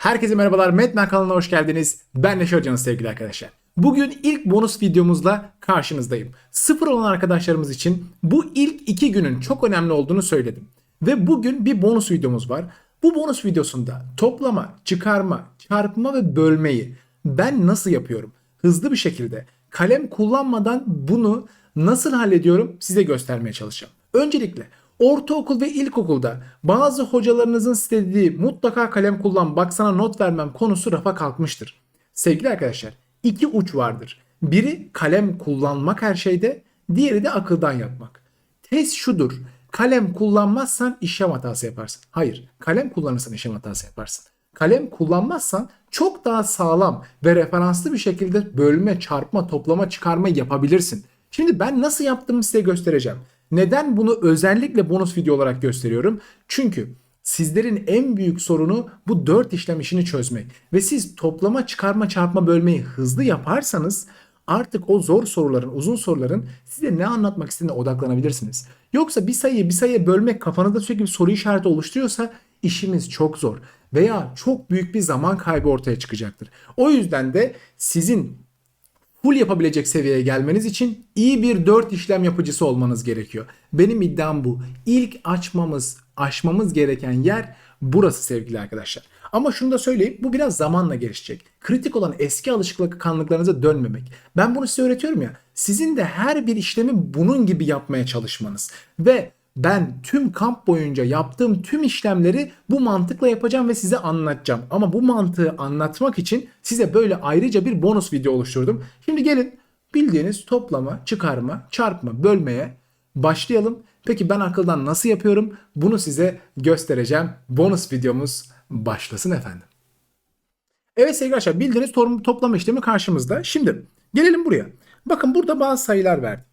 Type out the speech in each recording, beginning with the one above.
Herkese merhabalar. Metmen kanalına hoş geldiniz. Ben Neşe Hoca'nız sevgili arkadaşlar. Bugün ilk bonus videomuzla karşınızdayım. Sıfır olan arkadaşlarımız için bu ilk iki günün çok önemli olduğunu söyledim. Ve bugün bir bonus videomuz var. Bu bonus videosunda toplama, çıkarma, çarpma ve bölmeyi ben nasıl yapıyorum? Hızlı bir şekilde kalem kullanmadan bunu nasıl hallediyorum size göstermeye çalışacağım. Öncelikle ortaokul ve ilkokulda bazı hocalarınızın istediği mutlaka kalem kullan bak sana not vermem konusu rafa kalkmıştır. Sevgili arkadaşlar iki uç vardır. Biri kalem kullanmak her şeyde, diğeri de akıldan yapmak. Test şudur. Kalem kullanmazsan işlem hatası yaparsın. Hayır, kalem kullanırsan işlem hatası yaparsın. Kalem kullanmazsan çok daha sağlam ve referanslı bir şekilde bölme, çarpma, toplama, çıkarma yapabilirsin. Şimdi ben nasıl yaptığımı size göstereceğim. Neden bunu özellikle bonus video olarak gösteriyorum? Çünkü sizlerin en büyük sorunu bu 4 işlem işini çözmek. Ve siz toplama, çıkarma, çarpma, bölmeyi hızlı yaparsanız artık o zor soruların, uzun soruların size ne anlatmak istediğine odaklanabilirsiniz. Yoksa bir sayıyı bir sayıya bölmek kafanızda sürekli bir soru işareti oluşturuyorsa işimiz çok zor veya çok büyük bir zaman kaybı ortaya çıkacaktır. O yüzden de sizin full yapabilecek seviyeye gelmeniz için iyi bir 4 işlem yapıcısı olmanız gerekiyor. Benim iddiam bu. İlk açmamız, aşmamız gereken yer burası sevgili arkadaşlar. Ama şunu da söyleyeyim bu biraz zamanla gelişecek. Kritik olan eski alışkanlıklarınıza dönmemek. Ben bunu size öğretiyorum ya. Sizin de her bir işlemi bunun gibi yapmaya çalışmanız. Ve ben tüm kamp boyunca yaptığım tüm işlemleri bu mantıkla yapacağım ve size anlatacağım. Ama bu mantığı anlatmak için size böyle ayrıca bir bonus video oluşturdum. Şimdi gelin bildiğiniz toplama, çıkarma, çarpma, bölmeye başlayalım. Peki ben akıldan nasıl yapıyorum? Bunu size göstereceğim. Bonus videomuz başlasın efendim. Evet sevgili arkadaşlar bildiğiniz to- toplama işlemi karşımızda. Şimdi gelelim buraya. Bakın burada bazı sayılar verdim.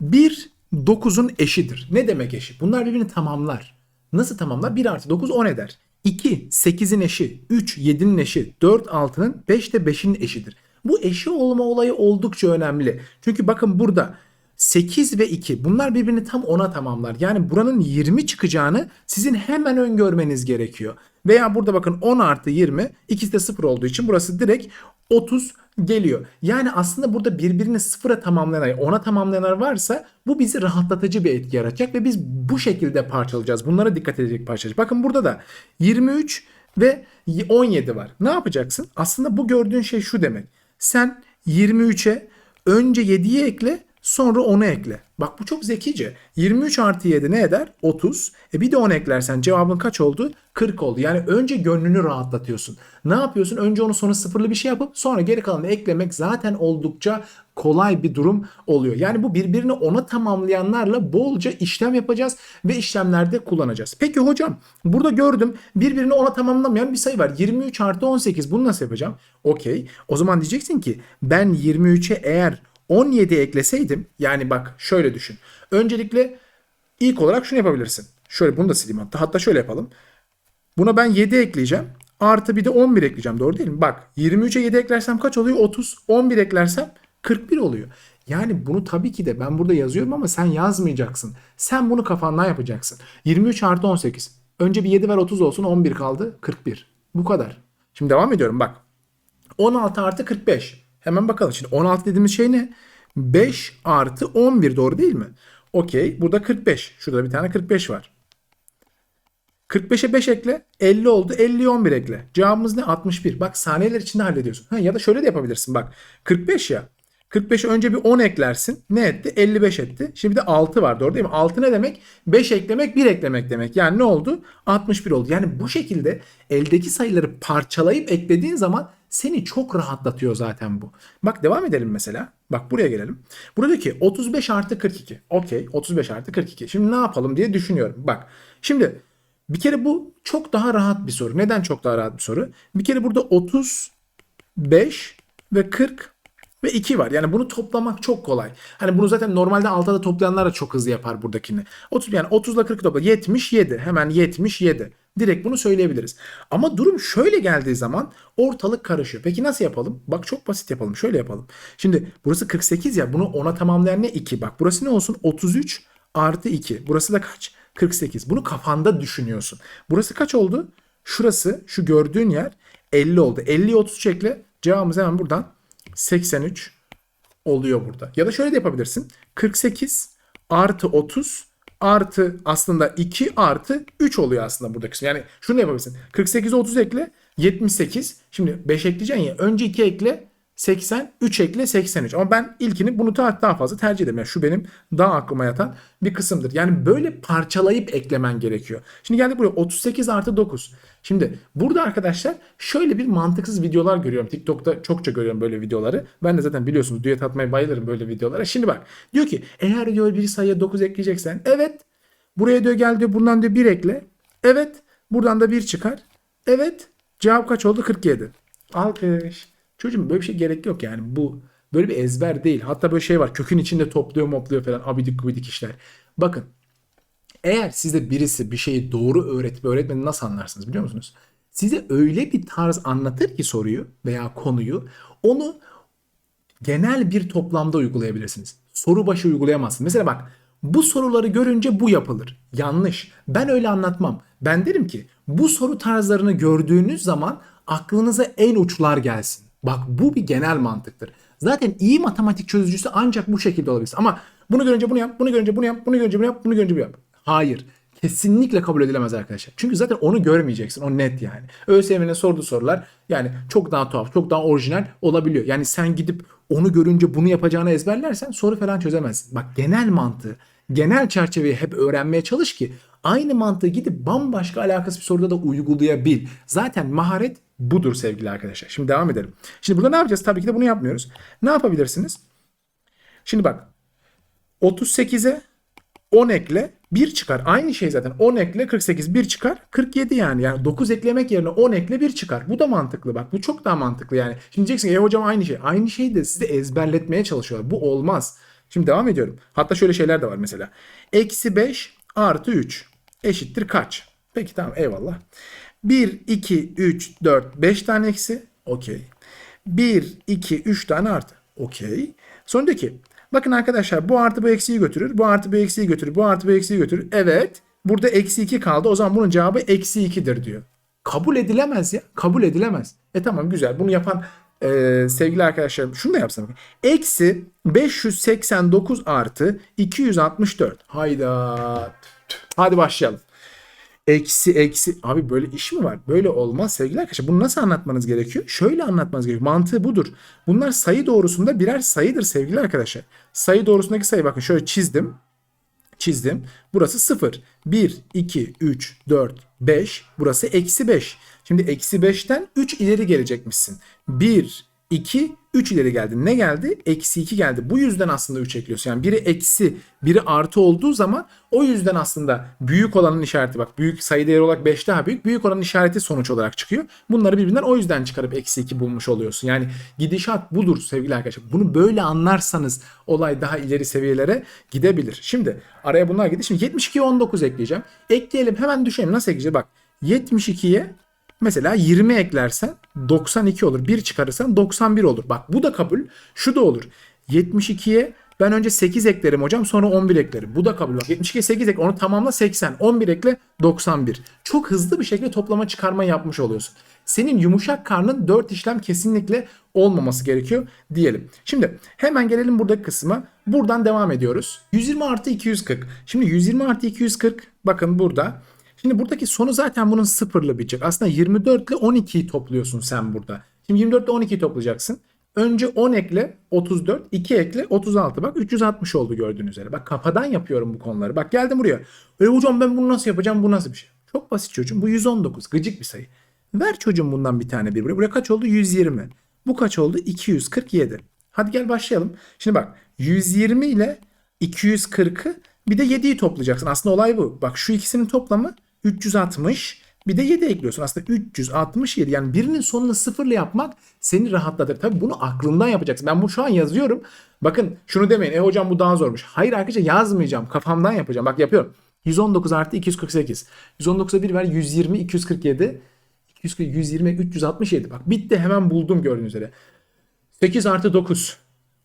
1 9'un eşidir. Ne demek eşi? Bunlar birbirini tamamlar. Nasıl tamamlar? 1 artı 9 10 eder. 2 8'in eşi. 3 7'nin eşi. 4 6'nın 5 de 5'in eşidir. Bu eşi olma olayı oldukça önemli. Çünkü bakın burada 8 ve 2 bunlar birbirini tam 10'a tamamlar. Yani buranın 20 çıkacağını sizin hemen öngörmeniz gerekiyor. Veya burada bakın 10 artı 20 ikisi de 0 olduğu için burası direkt 30 geliyor. Yani aslında burada birbirini sıfıra tamamlayan, 10'a tamamlayanlar varsa bu bizi rahatlatıcı bir etki yaratacak ve biz bu şekilde parçalayacağız. Bunlara dikkat edecek parçalayacağız. Bakın burada da 23 ve 17 var. Ne yapacaksın? Aslında bu gördüğün şey şu demek. Sen 23'e önce 7'yi ekle Sonra 10'u ekle. Bak bu çok zekice. 23 artı 7 ne eder? 30. E bir de 10 eklersen cevabın kaç oldu? 40 oldu. Yani önce gönlünü rahatlatıyorsun. Ne yapıyorsun? Önce onu sonra sıfırlı bir şey yapıp sonra geri kalanı eklemek zaten oldukça kolay bir durum oluyor. Yani bu birbirini ona tamamlayanlarla bolca işlem yapacağız ve işlemlerde kullanacağız. Peki hocam burada gördüm birbirini ona tamamlamayan bir sayı var. 23 artı 18 bunu nasıl yapacağım? Okey. O zaman diyeceksin ki ben 23'e eğer 17 ekleseydim yani bak şöyle düşün. Öncelikle ilk olarak şunu yapabilirsin. Şöyle bunu da sileyim hatta. Hatta şöyle yapalım. Buna ben 7 ekleyeceğim. Artı bir de 11 ekleyeceğim. Doğru değil mi? Bak 23'e 7 eklersem kaç oluyor? 30. 11 eklersem 41 oluyor. Yani bunu tabii ki de ben burada yazıyorum ama sen yazmayacaksın. Sen bunu kafandan yapacaksın. 23 artı 18. Önce bir 7 ver 30 olsun 11 kaldı 41. Bu kadar. Şimdi devam ediyorum bak. 16 artı 45. Hemen bakalım. Şimdi 16 dediğimiz şey ne? 5 artı 11 doğru değil mi? Okey. Burada 45. Şurada bir tane 45 var. 45'e 5 ekle. 50 oldu. 50'ye 11 ekle. Cevabımız ne? 61. Bak saniyeler içinde hallediyorsun. Ha, ya da şöyle de yapabilirsin. Bak 45 ya. 45'e önce bir 10 eklersin. Ne etti? 55 etti. Şimdi de 6 var doğru değil mi? 6 ne demek? 5 eklemek 1 eklemek demek. Yani ne oldu? 61 oldu. Yani bu şekilde eldeki sayıları parçalayıp eklediğin zaman seni çok rahatlatıyor zaten bu. Bak devam edelim mesela. Bak buraya gelelim. Buradaki 35 artı 42. Okey 35 artı 42. Şimdi ne yapalım diye düşünüyorum. Bak şimdi bir kere bu çok daha rahat bir soru. Neden çok daha rahat bir soru? Bir kere burada 35 ve 40 ve 2 var. Yani bunu toplamak çok kolay. Hani bunu zaten normalde altıda toplayanlar da çok hızlı yapar buradakini. 30 yani 30 ile 40 topla 77. Hemen 77. Direkt bunu söyleyebiliriz. Ama durum şöyle geldiği zaman ortalık karışıyor. Peki nasıl yapalım? Bak çok basit yapalım. Şöyle yapalım. Şimdi burası 48 ya bunu ona tamamlayan ne? 2. Bak burası ne olsun? 33 artı 2. Burası da kaç? 48. Bunu kafanda düşünüyorsun. Burası kaç oldu? Şurası şu gördüğün yer 50 oldu. 50'ye 33 ekle. Cevabımız hemen buradan 83 oluyor burada. Ya da şöyle de yapabilirsin. 48 artı 30 artı aslında 2 artı 3 oluyor aslında buradaki kısım. Yani şunu da yapabilirsin. 48'e 30 ekle 78. Şimdi 5 ekleyeceksin ya. Önce 2 ekle 80, 3 ekle 83. Ama ben ilkini bunu daha, daha fazla tercih ederim. Yani şu benim daha aklıma yatan bir kısımdır. Yani böyle parçalayıp eklemen gerekiyor. Şimdi geldik buraya 38 artı 9. Şimdi burada arkadaşlar şöyle bir mantıksız videolar görüyorum. TikTok'ta çokça görüyorum böyle videoları. Ben de zaten biliyorsunuz düet atmaya bayılırım böyle videolara. Şimdi bak diyor ki eğer diyor bir sayıya 9 ekleyeceksen evet buraya diyor gel diyor bundan diyor 1 ekle. Evet buradan da 1 çıkar. Evet cevap kaç oldu 47. Alkış. Çocuğum böyle bir şey gerek yok yani bu böyle bir ezber değil. Hatta böyle şey var kökün içinde topluyor mopluyor falan abidik gubidik işler. Bakın eğer size birisi bir şeyi doğru öğretip öğretmediğini nasıl anlarsınız biliyor musunuz? Size öyle bir tarz anlatır ki soruyu veya konuyu onu genel bir toplamda uygulayabilirsiniz. Soru başı uygulayamazsınız. Mesela bak bu soruları görünce bu yapılır. Yanlış. Ben öyle anlatmam. Ben derim ki bu soru tarzlarını gördüğünüz zaman aklınıza en uçlar gelsin. Bak bu bir genel mantıktır. Zaten iyi matematik çözücüsü ancak bu şekilde olabilir. Ama bunu görünce bunu yap, bunu görünce bunu yap, bunu görünce bunu yap, bunu görünce bunu yap. Hayır. Kesinlikle kabul edilemez arkadaşlar. Çünkü zaten onu görmeyeceksin. O net yani. ÖSYM'nin sorduğu sorular yani çok daha tuhaf, çok daha orijinal olabiliyor. Yani sen gidip onu görünce bunu yapacağını ezberlersen soru falan çözemezsin. Bak genel mantığı, genel çerçeveyi hep öğrenmeye çalış ki aynı mantığı gidip bambaşka alakası bir soruda da uygulayabil. Zaten maharet budur sevgili arkadaşlar. Şimdi devam edelim. Şimdi burada ne yapacağız? Tabii ki de bunu yapmıyoruz. Ne yapabilirsiniz? Şimdi bak 38'e 10 ekle 1 çıkar. Aynı şey zaten 10 ekle 48 1 çıkar 47 yani. Yani 9 eklemek yerine 10 ekle 1 çıkar. Bu da mantıklı bak. Bu çok daha mantıklı yani. Şimdi diyeceksin ya hocam aynı şey. Aynı şeyi de size ezberletmeye çalışıyorlar. Bu olmaz. Şimdi devam ediyorum. Hatta şöyle şeyler de var mesela. Eksi 5 artı 3 eşittir kaç? Peki tamam eyvallah. 1, 2, 3, 4, 5 tane eksi. Okey. 1, 2, 3 tane artı. Okey. Sonra diyor ki bakın arkadaşlar bu artı bu eksiyi götürür. Bu artı bu eksiyi götürür. Bu artı bu eksiyi götürür. Evet. Burada eksi 2 kaldı. O zaman bunun cevabı eksi 2'dir diyor. Kabul edilemez ya. Kabul edilemez. E tamam güzel. Bunu yapan e, sevgili arkadaşlarım şunu da yapsam. Eksi 589 artı 264. Hayda. Hadi başlayalım. Eksi eksi. Abi böyle iş mi var? Böyle olmaz sevgili arkadaşlar. Bunu nasıl anlatmanız gerekiyor? Şöyle anlatmanız gerekiyor. Mantığı budur. Bunlar sayı doğrusunda birer sayıdır sevgili arkadaşlar. Sayı doğrusundaki sayı bakın şöyle çizdim. Çizdim. Burası 0. 1, 2, 3, 4, 5. Burası eksi 5. Şimdi eksi 5'ten 3 ileri gelecekmişsin. 1, 2, 3 ileri geldi. Ne geldi? Eksi 2 geldi. Bu yüzden aslında 3 ekliyorsun. Yani biri eksi, biri artı olduğu zaman o yüzden aslında büyük olanın işareti bak büyük sayı değeri olarak 5 daha büyük. Büyük olanın işareti sonuç olarak çıkıyor. Bunları birbirinden o yüzden çıkarıp eksi 2 bulmuş oluyorsun. Yani gidişat budur sevgili arkadaşlar. Bunu böyle anlarsanız olay daha ileri seviyelere gidebilir. Şimdi araya bunlar gidiyor. Şimdi 72'ye 19 ekleyeceğim. Ekleyelim hemen düşelim. Nasıl ekleyeceğiz? Bak 72'ye Mesela 20 eklersen 92 olur. 1 çıkarırsan 91 olur. Bak bu da kabul. Şu da olur. 72'ye ben önce 8 eklerim hocam sonra 11 eklerim. Bu da kabul. Bak 72'ye 8 ek onu tamamla 80. 11 ekle 91. Çok hızlı bir şekilde toplama çıkarma yapmış oluyorsun. Senin yumuşak karnın 4 işlem kesinlikle olmaması gerekiyor diyelim. Şimdi hemen gelelim buradaki kısma. Buradan devam ediyoruz. 120 artı 240. Şimdi 120 artı 240 bakın burada. Şimdi buradaki sonu zaten bunun sıfırla bitecek. Aslında 24 ile 12'yi topluyorsun sen burada. Şimdi 24 ile 12'yi toplayacaksın. Önce 10 ekle 34, 2 ekle 36. Bak 360 oldu gördüğünüz üzere. Bak kafadan yapıyorum bu konuları. Bak geldim buraya. E hocam ben bunu nasıl yapacağım? Bu nasıl bir şey? Çok basit çocuğum. Bu 119. Gıcık bir sayı. Ver çocuğum bundan bir tane bir buraya. Buraya kaç oldu? 120. Bu kaç oldu? 247. Hadi gel başlayalım. Şimdi bak 120 ile 240'ı bir de 7'yi toplayacaksın. Aslında olay bu. Bak şu ikisinin toplamı 360 bir de 7 ekliyorsun. Aslında 367 yani birinin sonunu sıfırla yapmak seni rahatlatır. Tabii bunu aklından yapacaksın. Ben bunu şu an yazıyorum. Bakın şunu demeyin. E hocam bu daha zormuş. Hayır arkadaşlar yazmayacağım. Kafamdan yapacağım. Bak yapıyorum. 119 artı 248. 119'a 1 ver 120 247. 240, 120 367. Bak bitti hemen buldum gördüğünüz üzere. 8 artı 9.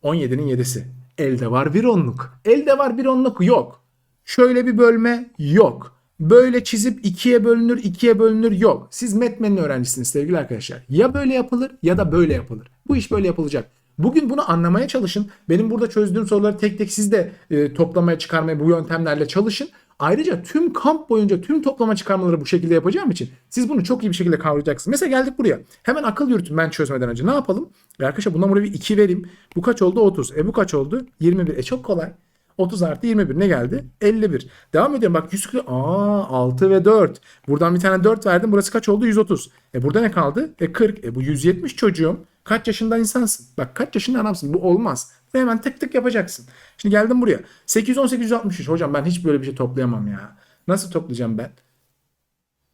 17'nin 7'si. Elde var bir onluk. Elde var bir onluk yok. Şöyle bir bölme yok. Böyle çizip ikiye bölünür, ikiye bölünür yok. Siz metmenin öğrencisiniz sevgili arkadaşlar. Ya böyle yapılır ya da böyle yapılır. Bu iş böyle yapılacak. Bugün bunu anlamaya çalışın. Benim burada çözdüğüm soruları tek tek siz de e, toplamaya çıkarmaya bu yöntemlerle çalışın. Ayrıca tüm kamp boyunca tüm toplama çıkarmaları bu şekilde yapacağım için siz bunu çok iyi bir şekilde kavrayacaksınız. Mesela geldik buraya. Hemen akıl yürütün ben çözmeden önce. Ne yapalım? E arkadaşlar bundan buraya bir 2 vereyim. Bu kaç oldu? 30. E bu kaç oldu? 21. E çok kolay. 30 artı 21 ne geldi? 51. Devam ediyorum bak 140. Aa 6 ve 4. Buradan bir tane 4 verdim. Burası kaç oldu? 130. E burada ne kaldı? E 40. E bu 170 çocuğum. Kaç yaşında insansın? Bak kaç yaşında adamsın? Bu olmaz. Ve hemen tık tık yapacaksın. Şimdi geldim buraya. 818 163. Hocam ben hiç böyle bir şey toplayamam ya. Nasıl toplayacağım ben?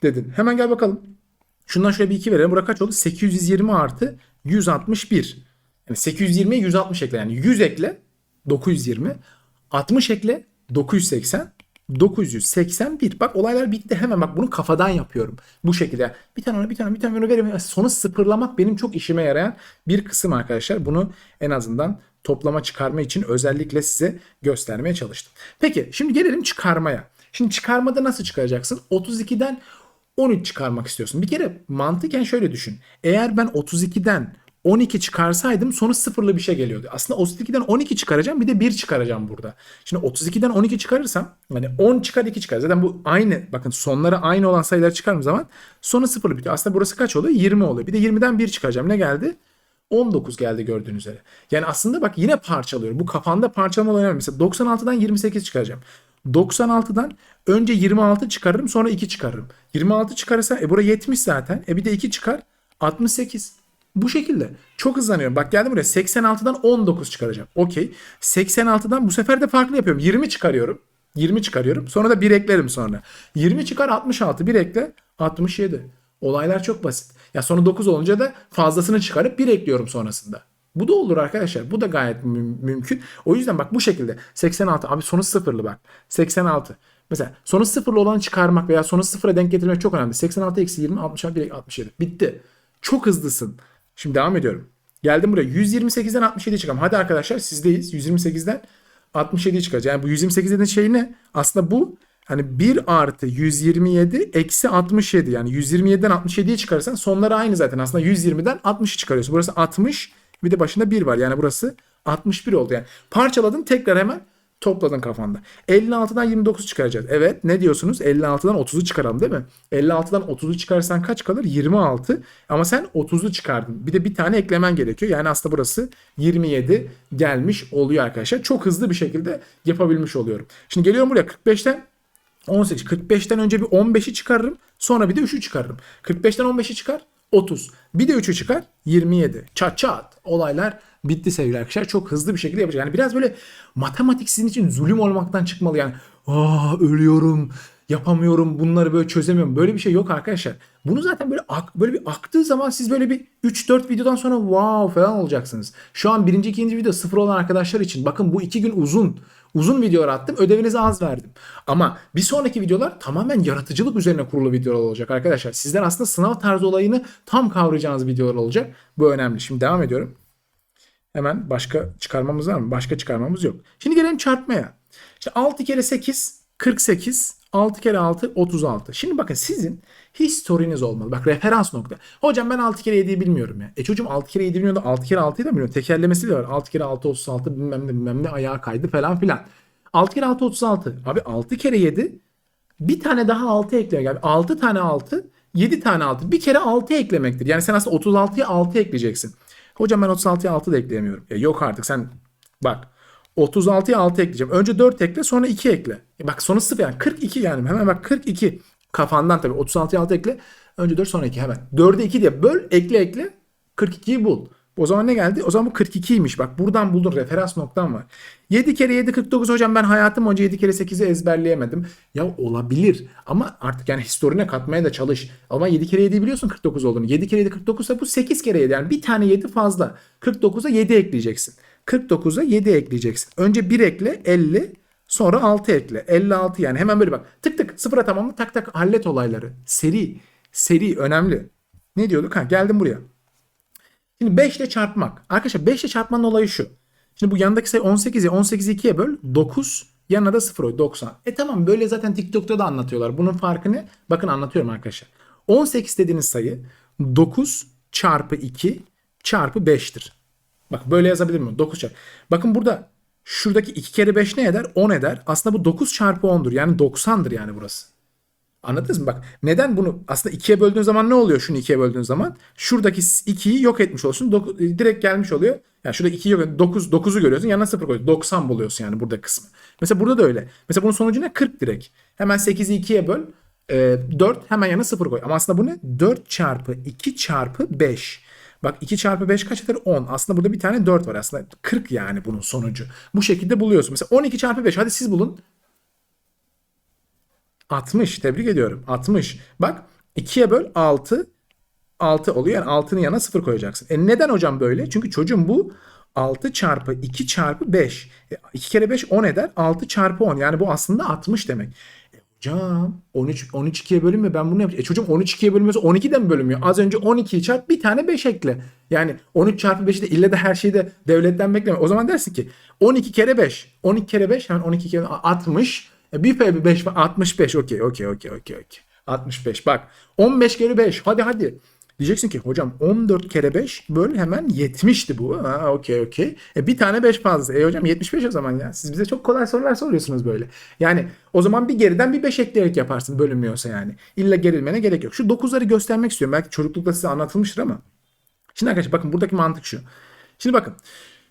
Dedin. Hemen gel bakalım. Şundan şöyle bir 2 verelim. Burada kaç oldu? 820 artı 161. Yani 820'ye 160 ekle. Yani 100 ekle 920. 60 ekle 980. 981. Bak olaylar bitti hemen bak bunu kafadan yapıyorum. Bu şekilde. Bir tane ona bir tane bir tane ona verelim. Sonu sıfırlamak benim çok işime yarayan bir kısım arkadaşlar. Bunu en azından toplama çıkarma için özellikle size göstermeye çalıştım. Peki şimdi gelelim çıkarmaya. Şimdi çıkarmada nasıl çıkaracaksın? 32'den 13 çıkarmak istiyorsun. Bir kere mantıken şöyle düşün. Eğer ben 32'den 12 çıkarsaydım sonu sıfırlı bir şey geliyordu. Aslında 32'den 12 çıkaracağım bir de 1 çıkaracağım burada. Şimdi 32'den 12 çıkarırsam hani 10 çıkar 2 çıkar. Zaten bu aynı bakın sonları aynı olan sayılar çıkarım zaman sonu sıfırlı bitiyor. Aslında burası kaç oluyor? 20 oluyor. Bir de 20'den 1 çıkaracağım. Ne geldi? 19 geldi gördüğünüz üzere. Yani aslında bak yine parçalıyorum. Bu kafanda parçalama önemli. Mesela 96'dan 28 çıkaracağım. 96'dan önce 26 çıkarırım sonra 2 çıkarırım. 26 çıkarırsa e bura 70 zaten. E bir de 2 çıkar 68. Bu şekilde. Çok hızlanıyorum. Bak geldim buraya 86'dan 19 çıkaracağım. Okey. 86'dan bu sefer de farklı yapıyorum. 20 çıkarıyorum. 20 çıkarıyorum. Sonra da 1 eklerim sonra. 20 çıkar 66. 1 ekle 67. Olaylar çok basit. Ya sonu 9 olunca da fazlasını çıkarıp 1 ekliyorum sonrasında. Bu da olur arkadaşlar. Bu da gayet mü- mümkün. O yüzden bak bu şekilde 86 abi sonu sıfırlı bak. 86. Mesela sonu sıfırlı olanı çıkarmak veya sonu sıfıra denk getirmek çok önemli. 86 eksi 20 66 1 67. Bitti. Çok hızlısın. Şimdi devam ediyorum. Geldim buraya. 128'den 67 çıkalım. Hadi arkadaşlar sizdeyiz. 128'den 67 çıkacağız. Yani bu 128 dediğin şey ne? Aslında bu hani 1 artı 127 eksi 67. Yani 127'den 67'yi çıkarırsan sonları aynı zaten. Aslında 120'den 60'ı çıkarıyorsun. Burası 60 bir de başında 1 var. Yani burası 61 oldu. Yani parçaladın tekrar hemen topladın kafanda. 56'dan 29 çıkaracağız. Evet ne diyorsunuz? 56'dan 30'u çıkaralım değil mi? 56'dan 30'u çıkarsan kaç kalır? 26. Ama sen 30'u çıkardın. Bir de bir tane eklemen gerekiyor. Yani aslında burası 27 gelmiş oluyor arkadaşlar. Çok hızlı bir şekilde yapabilmiş oluyorum. Şimdi geliyorum buraya 45'ten 18. 45'ten önce bir 15'i çıkarırım. Sonra bir de 3'ü çıkarırım. 45'ten 15'i çıkar. 30. Bir de 3'ü çıkar. 27. Çat çat. Olaylar bitti sevgili arkadaşlar. Çok hızlı bir şekilde yapacak. Yani biraz böyle matematik sizin için zulüm olmaktan çıkmalı. Yani aa ölüyorum yapamıyorum bunları böyle çözemiyorum. Böyle bir şey yok arkadaşlar. Bunu zaten böyle ak- böyle bir aktığı zaman siz böyle bir 3-4 videodan sonra wow falan olacaksınız. Şu an birinci ikinci video sıfır olan arkadaşlar için bakın bu iki gün uzun. Uzun videolar attım. Ödevinizi az verdim. Ama bir sonraki videolar tamamen yaratıcılık üzerine kurulu videolar olacak arkadaşlar. Sizden aslında sınav tarzı olayını tam kavrayacağınız videolar olacak. Bu önemli. Şimdi devam ediyorum. Hemen başka çıkarmamız var mı? Başka çıkarmamız yok. Şimdi gelelim çarpmaya. İşte 6 kere 8 48 6 kere 6 36. Şimdi bakın sizin historiniz olmalı. Bak referans nokta. Hocam ben 6 kere 7'yi bilmiyorum ya. E çocuğum 6 kere 7'yi bilmiyor da 6 kere 6'yı da bilmiyor. Tekerlemesi de var. 6 kere 6 36 bilmem ne bilmem ne ayağa kaydı falan filan. 6 kere 6 36. Abi 6 kere 7 bir tane daha 6 ekliyor. Yani 6 tane 6 7 tane 6. Bir kere 6 eklemektir. Yani sen aslında 36'ya 6 ekleyeceksin. Hocam ben 36'ya 6 da ekleyemiyorum. Ya yok artık sen bak 36'ya 6 ekleyeceğim. Önce 4 ekle sonra 2 ekle. E bak sonu 0 yani 42 yani. Hemen bak 42 kafandan tabii 36'ya 6 ekle. Önce 4 sonra 2 hemen. 4'e 2 diye böl ekle ekle 42'yi bul. O zaman ne geldi? O zaman bu 42'ymiş. Bak buradan buldun referans noktan var. 7 kere 7 49 hocam ben hayatım boyunca 7 kere 8'i ezberleyemedim. Ya olabilir ama artık yani historine katmaya da çalış. Ama 7 kere 7'yi biliyorsun 49 olduğunu. 7 kere 7 49 ise bu 8 kere 7 yani bir tane 7 fazla. 49'a 7 ekleyeceksin. 49'a 7 ekleyeceksin. Önce 1 ekle 50 sonra 6 ekle. 56 yani hemen böyle bak. Tık tık sıfıra tamamla tak tak hallet olayları. Seri. Seri önemli. Ne diyorduk? Ha geldim buraya. Şimdi 5 ile çarpmak. Arkadaşlar 5 ile çarpmanın olayı şu. Şimdi bu yanındaki sayı 18 ya 18'i 2'ye böl 9 Yanına da 0 koy 90. E tamam böyle zaten TikTok'ta da anlatıyorlar. Bunun farkı ne? Bakın anlatıyorum arkadaşlar. 18 dediğiniz sayı 9 çarpı 2 çarpı 5'tir. Bak böyle yazabilir miyim? 9 çarpı. Bakın burada şuradaki 2 kere 5 ne eder? 10 eder. Aslında bu 9 çarpı 10'dur. Yani 90'dır yani burası. Anladınız mı? Bak neden bunu aslında ikiye böldüğün zaman ne oluyor şunu ikiye böldüğün zaman? Şuradaki 2'yi yok etmiş olsun. Dok- direkt gelmiş oluyor. Yani şurada 2'yi yok 9 9'u görüyorsun. Yanına 0 koyuyorsun. 90 buluyorsun yani burada kısmı. Mesela burada da öyle. Mesela bunun sonucu ne? 40 direkt. Hemen 8'i 2'ye böl. E, 4 hemen yanına 0 koy. Ama aslında bu ne? 4 çarpı 2 çarpı 5. Bak 2 çarpı 5 kaç eder? 10. Aslında burada bir tane 4 var. Aslında 40 yani bunun sonucu. Bu şekilde buluyorsun. Mesela 12 çarpı 5. Hadi siz bulun. 60. Tebrik ediyorum. 60. Bak 2'ye böl 6. 6 oluyor. Yani 6'nın yanına 0 koyacaksın. E neden hocam böyle? Çünkü çocuğum bu 6 çarpı 2 çarpı 5. E, 2 kere 5 10 eder. 6 çarpı 10. Yani bu aslında 60 demek. Hocam 13 13 2'ye bölünmüyor. Ben bunu yapacağım. E çocuğum 13 2'ye bölünmüyorsa 12 de mi bölünmüyor? Az önce 12'yi çarp bir tane 5 ekle. Yani 13 çarpı 5'i de ille de her şeyi de devletten bekleme. O zaman dersin ki 12 kere 5. 12 kere 5 hemen 12 kere 60. E, bir P bir 5 var. 65. Okey okey okey okey okey. 65 bak. 15 kere 5. Hadi hadi. Diyeceksin ki hocam 14 kere 5 böl hemen 70'ti bu. Ha okey okey. E bir tane 5 fazla. E hocam 75 o zaman ya. Siz bize çok kolay sorular soruyorsunuz böyle. Yani o zaman bir geriden bir 5 ekleyerek yaparsın bölünmüyorsa yani. İlla gerilmene gerek yok. Şu 9'ları göstermek istiyorum. Belki çocuklukta size anlatılmıştır ama. Şimdi arkadaşlar bakın buradaki mantık şu. Şimdi bakın.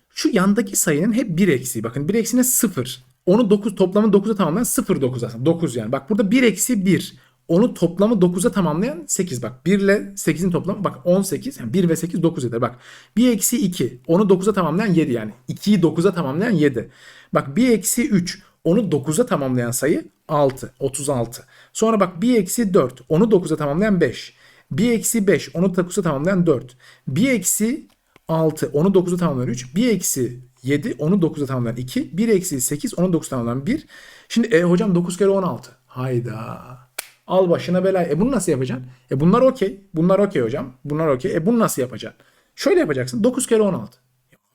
Şu yandaki sayının hep 1 eksiği. Bakın 1 eksiğine 0. Onu 9 toplamı 9'a tamamlayan 0 9 aslında. 9 yani. Bak burada 1 eksi 1. Onu toplamı 9'a tamamlayan 8 bak. 1 ile 8'in toplamı bak 18. Yani 1 ve 8 9 eder. Bak 1 eksi 2. Onu 9'a tamamlayan 7 yani. 2'yi 9'a tamamlayan 7. Bak 1 eksi 3. Onu 9'a tamamlayan sayı 6. 36. Sonra bak 1 eksi 4. Onu 9'a tamamlayan 5. 1 eksi 5. Onu 9'a tamamlayan 4. 1 eksi 6. Onu 9'a tamamlayan 3. 1 eksi 7. Onu 9'a tamamlayan 2. 1 eksi 8. Onu 9'a tamamlayan 1. Şimdi e, hocam 9 kere 16. Hayda. Al başına belayı. E bunu nasıl yapacaksın? E bunlar okey. Bunlar okey hocam. Bunlar okey. E bunu nasıl yapacaksın? Şöyle yapacaksın. 9 kere 16.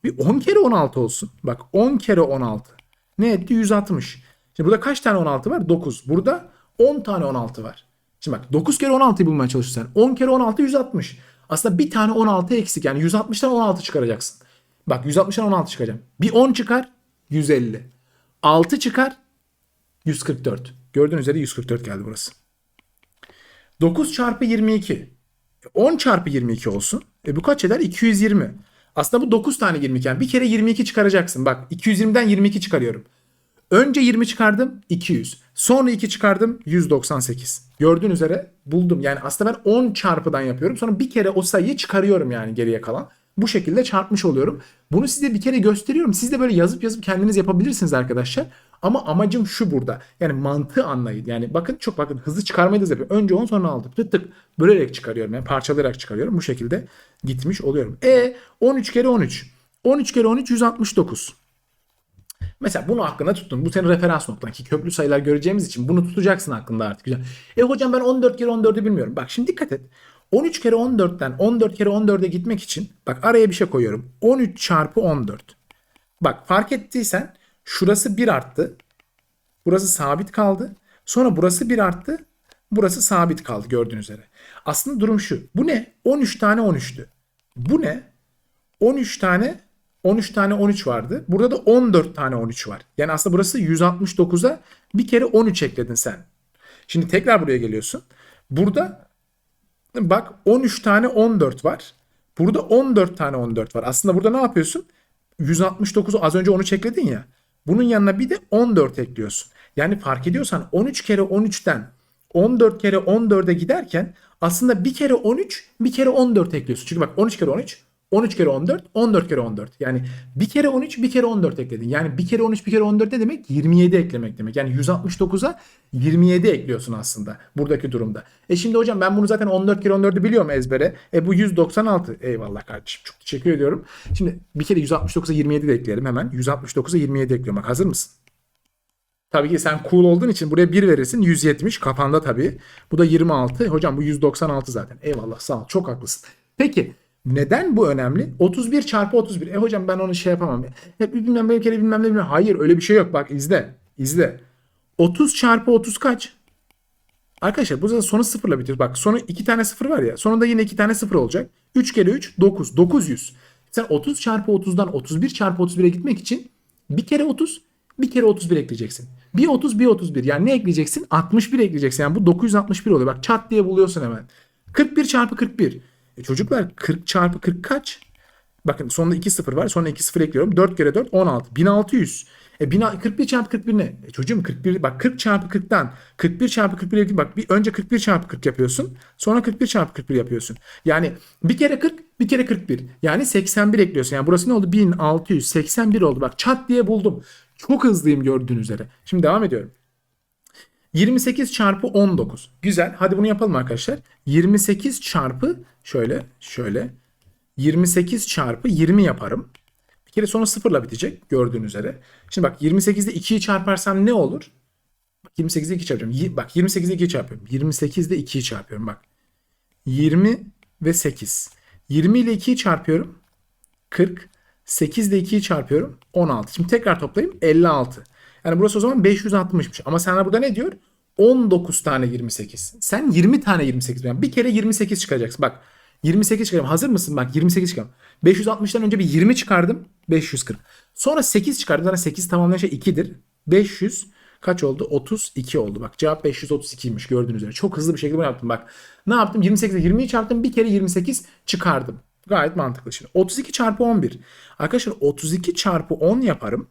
Bir 10 kere 16 olsun. Bak 10 kere 16. Ne etti? 160. Şimdi burada kaç tane 16 var? 9. Burada 10 tane 16 var. Şimdi bak 9 kere 16'yı bulmaya çalışırsan 10 kere 16 160. Aslında bir tane 16 eksik yani 160'tan 16 çıkaracaksın. Bak 160'tan 16 çıkacağım. Bir 10 çıkar 150. 6 çıkar 144. Gördüğünüz üzere 144 geldi burası. 9 çarpı 22. 10 çarpı 22 olsun. E bu kaç eder? 220. Aslında bu 9 tane 22. Yani bir kere 22 çıkaracaksın. Bak 220'den 22 çıkarıyorum. Önce 20 çıkardım 200. Sonra 2 çıkardım 198. Gördüğün üzere buldum. Yani aslında ben 10 çarpıdan yapıyorum. Sonra bir kere o sayıyı çıkarıyorum yani geriye kalan. Bu şekilde çarpmış oluyorum. Bunu size bir kere gösteriyorum. Siz de böyle yazıp yazıp kendiniz yapabilirsiniz arkadaşlar. Ama amacım şu burada. Yani mantığı anlayın. Yani bakın çok bakın hızlı çıkarmayı da yapıyorum. Önce 10 sonra 6. Tık tık bölerek çıkarıyorum. Yani parçalayarak çıkarıyorum. Bu şekilde gitmiş oluyorum. E 13 kere 13. 13 kere 13 169. Mesela bunu aklına tuttun. Bu senin referans noktan ki köklü sayılar göreceğimiz için bunu tutacaksın aklında artık. Güzel. E hocam ben 14 kere 14'ü bilmiyorum. Bak şimdi dikkat et. 13 kere 14'ten 14 kere 14'e gitmek için bak araya bir şey koyuyorum. 13 çarpı 14. Bak fark ettiysen şurası 1 arttı. Burası sabit kaldı. Sonra burası 1 arttı. Burası sabit kaldı gördüğünüz üzere. Aslında durum şu. Bu ne? 13 tane 13'tü. Bu ne? 13 tane 13 tane 13 vardı. Burada da 14 tane 13 var. Yani aslında burası 169'a bir kere 13 ekledin sen. Şimdi tekrar buraya geliyorsun. Burada bak 13 tane 14 var. Burada 14 tane 14 var. Aslında burada ne yapıyorsun? 169'u az önce 13 ekledin ya. Bunun yanına bir de 14 ekliyorsun. Yani fark ediyorsan 13 kere 13'ten 14 kere 14'e giderken aslında bir kere 13 bir kere 14 ekliyorsun. Çünkü bak 13 kere 13 13 kere 14, 14 kere 14. Yani bir kere 13, bir kere 14 ekledin. Yani bir kere 13, bir kere 14 ne demek? 27 eklemek demek. Yani 169'a 27 ekliyorsun aslında buradaki durumda. E şimdi hocam ben bunu zaten 14 kere 14'ü biliyorum ezbere. E bu 196. Eyvallah kardeşim. Çok teşekkür ediyorum. Şimdi bir kere 169'a 27 de ekleyelim hemen. 169'a 27 ekliyorum. Bak hazır mısın? Tabii ki sen cool olduğun için buraya 1 verirsin. 170 kafanda tabii. Bu da 26. Hocam bu 196 zaten. Eyvallah sağ ol. Çok haklısın. Peki neden bu önemli? 31 çarpı 31. E hocam ben onu şey yapamam. Hep bilmem bir kere bilmem ne bilmem. Hayır öyle bir şey yok. Bak izle. İzle. 30 çarpı 30 kaç? Arkadaşlar burada sonu sıfırla bitiyor. Bak sonu iki tane sıfır var ya. Sonunda yine iki tane sıfır olacak. 3 kere 3 9. 900. Sen 30 çarpı 30'dan 31 çarpı 31'e gitmek için bir kere 30 bir kere 31 ekleyeceksin. Bir 30 bir 31. Yani ne ekleyeceksin? 61 ekleyeceksin. Yani bu 961 oluyor. Bak çat diye buluyorsun hemen. 41 çarpı 41. E çocuklar 40 çarpı 40 kaç? Bakın sonunda 2 sıfır var. Sonra 2 sıfır ekliyorum. 4 kere 4 16. 1600. E 1000 41 çarpı 41 ne? E çocuğum 41 bak 40 çarpı 40'tan 41 çarpı 41 ekle bak bir önce 41 çarpı 40 yapıyorsun. Sonra 41 çarpı 41 yapıyorsun. Yani bir kere 40 bir kere 41. Yani 81 ekliyorsun. Yani burası ne oldu? 1681 oldu. Bak çat diye buldum. Çok hızlıyım gördüğünüz üzere. Şimdi devam ediyorum. 28 çarpı 19. Güzel. Hadi bunu yapalım arkadaşlar. 28 çarpı şöyle şöyle 28 çarpı 20 yaparım. Bir kere sonra sıfırla bitecek gördüğünüz üzere. Şimdi bak 28'de 2'yi çarparsam ne olur? Bak 28'de 2 çarpıyorum. Bak 28'de 2'yi çarpıyorum. 28'de 2'yi çarpıyorum bak. 20 ve 8. 20 ile 2'yi çarpıyorum. 40. 8 ile 2'yi çarpıyorum. 16. Şimdi tekrar toplayayım. 56. Yani burası o zaman 560'mış. Ama sana burada ne diyor? 19 tane 28. Sen 20 tane 28. Yani bir kere 28 çıkacaksın. Bak 28 çıkarım. Hazır mısın? Bak 28 çıkarım. 560'tan önce bir 20 çıkardım. 540. Sonra 8 çıkardım. Zaten 8 tamamlayan şey 2'dir. 500 kaç oldu? 32 oldu. Bak cevap 532'ymiş gördüğünüz üzere. Çok hızlı bir şekilde bunu yaptım. Bak ne yaptım? 28'e 20'yi çarptım. Bir kere 28 çıkardım. Gayet mantıklı. Şimdi 32 çarpı 11. Arkadaşlar 32 çarpı 10 yaparım.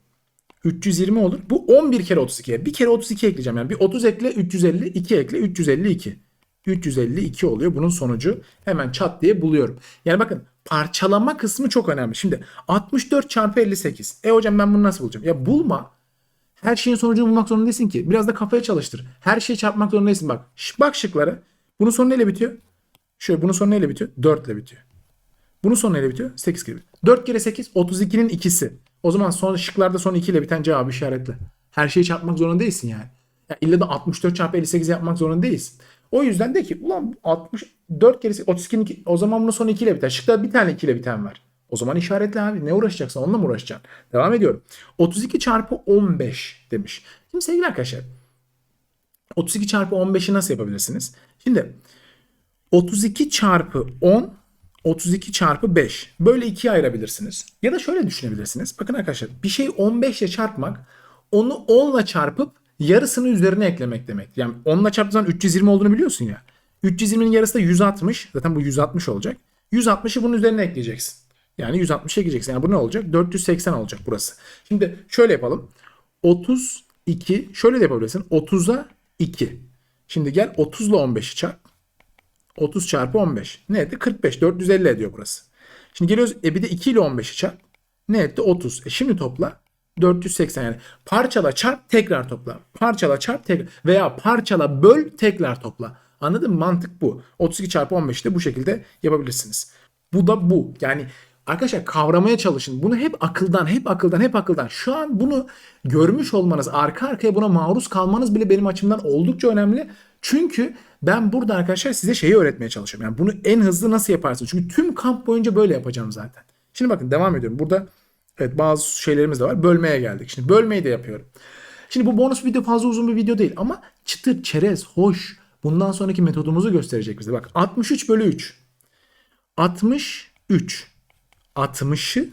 320 olur. Bu 11 kere 32'ye. Bir kere 32 ekleyeceğim. Yani bir 30 ekle 350, 2 ekle 352. 352 oluyor. Bunun sonucu hemen çat diye buluyorum. Yani bakın parçalama kısmı çok önemli. Şimdi 64 çarpı 58. E hocam ben bunu nasıl bulacağım? Ya bulma. Her şeyin sonucunu bulmak zorunda değilsin ki. Biraz da kafaya çalıştır. Her şeyi çarpmak zorunda değilsin. Bak, bak şıklara. Bunun sonu neyle bitiyor? Şöyle bunun sonu neyle bitiyor? 4 ile bitiyor. Bunun sonu neyle bitiyor? 8 gibi. 4 kere 8 32'nin ikisi. O zaman son şıklarda son 2 ile biten cevabı işaretle. Her şeyi çarpmak zorunda değilsin yani. Ya illa da 64 çarpı 58 yapmak zorunda değilsin. O yüzden de ki ulan 64 kere 32'nin iki- o zaman bunun sonu 2 ile biter. Şıkta bir tane 2 ile biten var. O zaman işaretle abi. Ne uğraşacaksın? Onunla mı uğraşacaksın? Devam ediyorum. 32 çarpı 15 demiş. Şimdi sevgili arkadaşlar 32 çarpı 15'i nasıl yapabilirsiniz? Şimdi 32 çarpı 10 32 çarpı 5. Böyle ikiye ayırabilirsiniz. Ya da şöyle düşünebilirsiniz. Bakın arkadaşlar bir şey 15 ile çarpmak onu 10 ile çarpıp yarısını üzerine eklemek demek. Yani 10 ile çarptığın zaman 320 olduğunu biliyorsun ya. 320'nin yarısı da 160. Zaten bu 160 olacak. 160'ı bunun üzerine ekleyeceksin. Yani 160 ekleyeceksin. Yani bu ne olacak? 480 olacak burası. Şimdi şöyle yapalım. 32 şöyle de yapabilirsin. 30'a 2. Şimdi gel 30 ile 15'i çarp. 30 çarpı 15. Ne etti? 45. 450 ediyor burası. Şimdi geliyoruz. E bir de 2 ile 15'i çarp. Ne etti? 30. E şimdi topla. 480 yani. Parçala çarp tekrar topla. Parçala çarp tekrar. Veya parçala böl tekrar topla. Anladın mı? Mantık bu. 32 çarpı 15'i de bu şekilde yapabilirsiniz. Bu da bu. Yani Arkadaşlar kavramaya çalışın. Bunu hep akıldan, hep akıldan, hep akıldan. Şu an bunu görmüş olmanız, arka arkaya buna maruz kalmanız bile benim açımdan oldukça önemli. Çünkü ben burada arkadaşlar size şeyi öğretmeye çalışıyorum. Yani bunu en hızlı nasıl yaparsın? Çünkü tüm kamp boyunca böyle yapacağım zaten. Şimdi bakın devam ediyorum. Burada evet bazı şeylerimiz de var. Bölmeye geldik. Şimdi bölmeyi de yapıyorum. Şimdi bu bonus video fazla uzun bir video değil ama çıtır, çerez, hoş. Bundan sonraki metodumuzu gösterecek bize. Bak 63 bölü 3. 63. 60'ı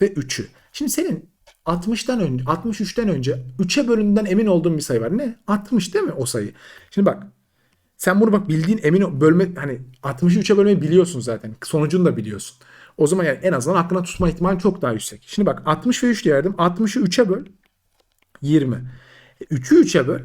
ve 3'ü. Şimdi senin 60'tan önce 63'ten önce 3'e bölündüğünden emin olduğun bir sayı var. Ne? 60 değil mi o sayı? Şimdi bak sen bunu bak bildiğin emin bölme hani 60'ı 3'e bölmeyi biliyorsun zaten. Sonucunu da biliyorsun. O zaman yani en azından aklına tutma ihtimali çok daha yüksek. Şimdi bak 60 ve 3 diye verdim. 60'ı 3'e böl 20. E, 3'ü 3'e böl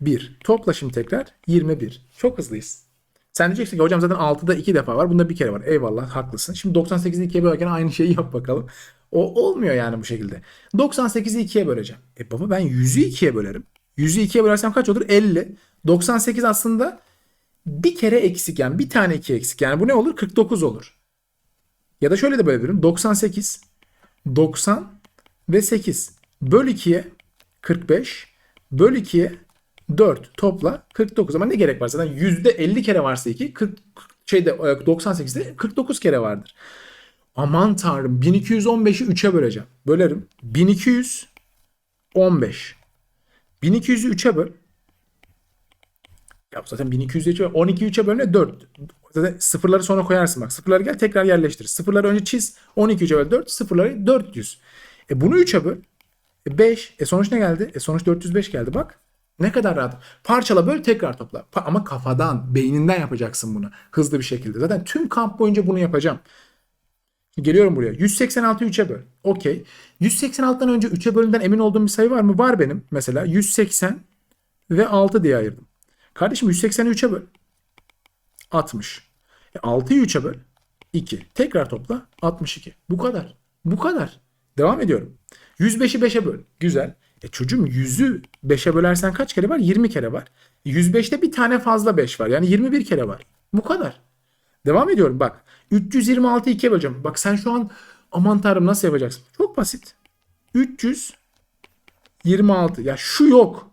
1. Topla şimdi tekrar 21. Çok hızlıyız. Sen diyeceksin ki hocam zaten 6'da 2 defa var. Bunda bir kere var. Eyvallah haklısın. Şimdi 98'i 2'ye bölerken aynı şeyi yap bakalım. O olmuyor yani bu şekilde. 98'i 2'ye böleceğim. E baba ben 100'ü 2'ye bölerim. 100'ü 2'ye bölersem kaç olur? 50. 98 aslında bir kere eksik yani bir tane 2 eksik. Yani bu ne olur? 49 olur. Ya da şöyle de bölebilirim. 98, 90 ve 8. Böl 2'ye 45. Böl 2'ye 4 topla 49 ama ne gerek var zaten %50 kere varsa 2 40 şeyde e, 98'de 49 kere vardır. Aman tanrım 1215'i 3'e böleceğim. Bölerim. 1215. 1200'ü 3'e böl. Ya zaten 1200'ü 3'e 12'yi 3'e bölme 4. Zaten sıfırları sonra koyarsın bak. Sıfırları gel tekrar yerleştir. Sıfırları önce çiz. 12 3'e böl 4. Sıfırları 400. E bunu 3'e böl. E 5. E sonuç ne geldi? E sonuç 405 geldi bak. Ne kadar rahat. Parçala böl tekrar topla. Ama kafadan, beyninden yapacaksın bunu. Hızlı bir şekilde. Zaten tüm kamp boyunca bunu yapacağım. Geliyorum buraya. 186'yı 3'e böl. Okey. 186'dan önce 3'e bölünden emin olduğum bir sayı var mı? Var benim. Mesela 180 ve 6 diye ayırdım. Kardeşim 180'i 3'e böl. 60. E 6'yı 3'e böl. 2. Tekrar topla. 62. Bu kadar. Bu kadar. Devam ediyorum. 105'i 5'e böl. Güzel. E çocuğum 100'ü 5'e bölersen kaç kere var? 20 kere var. 105'te bir tane fazla 5 var. Yani 21 kere var. Bu kadar. Devam ediyorum bak. 326'yı 2'ye böleceğim. Bak sen şu an aman tanrım nasıl yapacaksın? Çok basit. 326. Ya şu yok.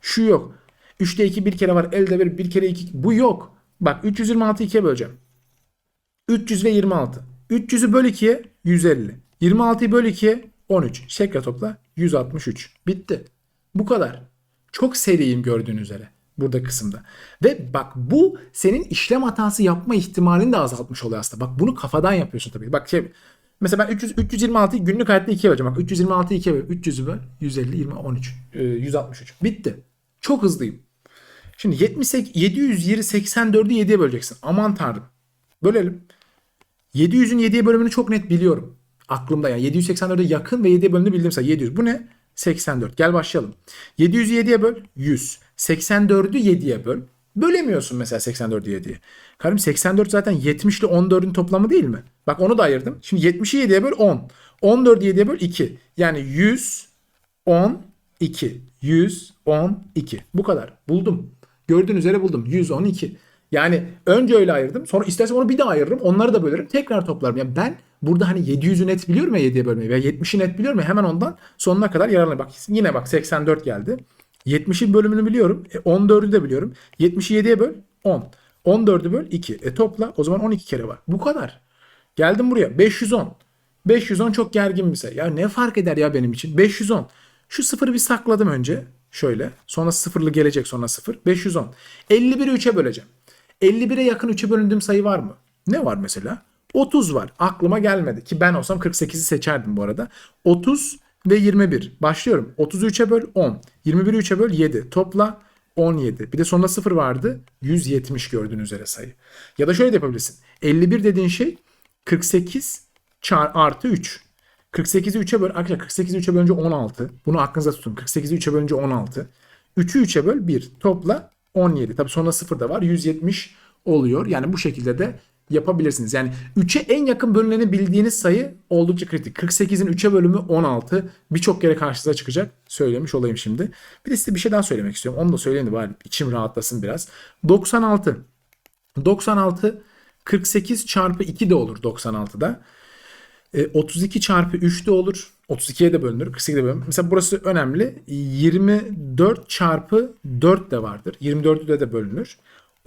Şu yok. 3'te 2 bir kere var. Elde bir bir kere 2. Bu yok. Bak 326'yı 2'ye böleceğim. 300 ve 26. 300'ü böl 2'ye 150. 26'yı böl 2'ye 13. Şekre topla 163. Bitti. Bu kadar. Çok seriyim gördüğün üzere burada kısımda. Ve bak bu senin işlem hatası yapma ihtimalini de azaltmış oluyor aslında. Bak bunu kafadan yapıyorsun tabii. Bak şey mesela ben 300 326'yı günlük hayatta 2'ye böleceğim. Bak 326'yı 2'ye böl. 300'ü böl 150 20 13 e, 163. Bitti. Çok hızlıyım. Şimdi 78 700 84'ü 7'ye böleceksin. Aman tanrım. Bölelim. 700'ün 7'ye bölümünü çok net biliyorum. Aklımda yani 784'e yakın ve 7'ye bölümünü bildim mesela 700. Bu ne? 84. Gel başlayalım. 700'ü 7'ye böl 100. 84'ü 7'ye böl. Bölemiyorsun mesela 84'ü 7'ye. Karım 84 zaten 70 ile 14'ün toplamı değil mi? Bak onu da ayırdım. Şimdi 70'i 7'ye böl 10. 14'ü 7'ye böl 2. Yani 112. 112. Bu kadar. Buldum. Gördüğün üzere buldum. 112. Yani önce öyle ayırdım. Sonra istersen onu bir daha ayırırım. Onları da bölerim. Tekrar toplarım. Yani ben burada hani 700'ü net biliyorum ya 7'ye bölmeyi veya 70'i net biliyorum ya hemen ondan sonuna kadar yararlanırım. Bak yine bak 84 geldi. 70'in bölümünü biliyorum. E, 14'ü de biliyorum. 70'i 7'ye böl 10. 14'ü böl 2. E topla o zaman 12 kere var. Bu kadar. Geldim buraya 510. 510 çok gergin bir sayı. Ya ne fark eder ya benim için? 510. Şu sıfırı bir sakladım önce. Şöyle. Sonra sıfırlı gelecek sonra sıfır. 510. 51'i 3'e böleceğim. 51'e yakın 3'e bölündüğüm sayı var mı? Ne var mesela? 30 var. Aklıma gelmedi. Ki ben olsam 48'i seçerdim bu arada. 30 ve 21. Başlıyorum. 30'u 3'e böl 10. 21'i 3'e böl 7. Topla 17. Bir de sonunda 0 vardı. 170 gördüğün üzere sayı. Ya da şöyle de yapabilirsin. 51 dediğin şey 48 çar artı 3. 48'i 3'e böl. Arkadaşlar 48'i 3'e bölünce 16. Bunu aklınıza tutun. 48'i 3'e bölünce 16. 3'ü 3'e böl 1. Topla 17. Tabi sonunda 0 da var. 170 oluyor. Yani bu şekilde de yapabilirsiniz. Yani 3'e en yakın bölüneni bildiğiniz sayı oldukça kritik. 48'in 3'e bölümü 16. Birçok kere karşınıza çıkacak. Söylemiş olayım şimdi. Bir de size bir şey daha söylemek istiyorum. Onu da söyleyeyim de bari içim rahatlasın biraz. 96. 96 48 çarpı 2 de olur 96'da. E, 32 çarpı 3 de olur. 32'ye de bölünür. 48'e de bölünür. Mesela burası önemli. 24 çarpı 4 de vardır. 24'ü de de bölünür.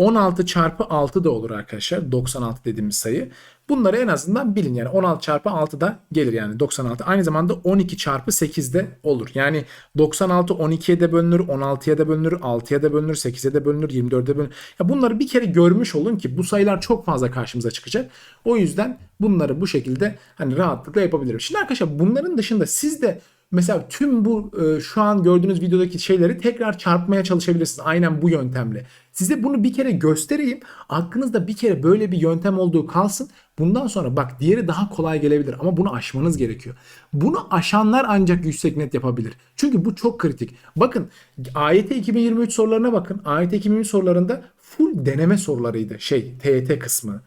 16 çarpı 6 da olur arkadaşlar. 96 dediğimiz sayı. Bunları en azından bilin. Yani 16 çarpı 6 da gelir yani 96. Aynı zamanda 12 çarpı 8 de olur. Yani 96 12'ye de bölünür, 16'ya da bölünür, 6'ya da bölünür, 8'e de bölünür, 24'e bölünür. Ya bunları bir kere görmüş olun ki bu sayılar çok fazla karşımıza çıkacak. O yüzden bunları bu şekilde hani rahatlıkla yapabilirim. Şimdi arkadaşlar bunların dışında siz de Mesela tüm bu e, şu an gördüğünüz videodaki şeyleri tekrar çarpmaya çalışabilirsiniz. Aynen bu yöntemle. Size bunu bir kere göstereyim. Aklınızda bir kere böyle bir yöntem olduğu kalsın. Bundan sonra bak diğeri daha kolay gelebilir ama bunu aşmanız gerekiyor. Bunu aşanlar ancak yüksek net yapabilir. Çünkü bu çok kritik. Bakın AYT 2023 sorularına bakın. AYT 2023 sorularında full deneme sorularıydı. Şey TYT kısmı.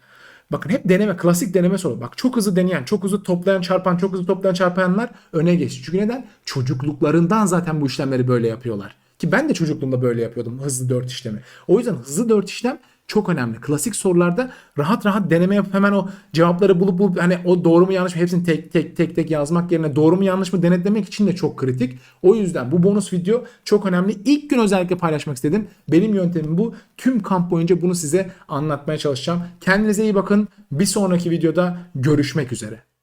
Bakın hep deneme, klasik deneme soru. Bak çok hızlı deneyen, çok hızlı toplayan, çarpan, çok hızlı toplayan, çarpanlar öne geçti. Çünkü neden? Çocukluklarından zaten bu işlemleri böyle yapıyorlar. Ki ben de çocukluğumda böyle yapıyordum hızlı 4 işlemi. O yüzden hızlı 4 işlem çok önemli. Klasik sorularda rahat rahat deneme yapıp hemen o cevapları bulup bulup hani o doğru mu yanlış mı hepsini tek tek tek tek yazmak yerine doğru mu yanlış mı denetlemek için de çok kritik. O yüzden bu bonus video çok önemli. İlk gün özellikle paylaşmak istedim. Benim yöntemim bu. Tüm kamp boyunca bunu size anlatmaya çalışacağım. Kendinize iyi bakın. Bir sonraki videoda görüşmek üzere.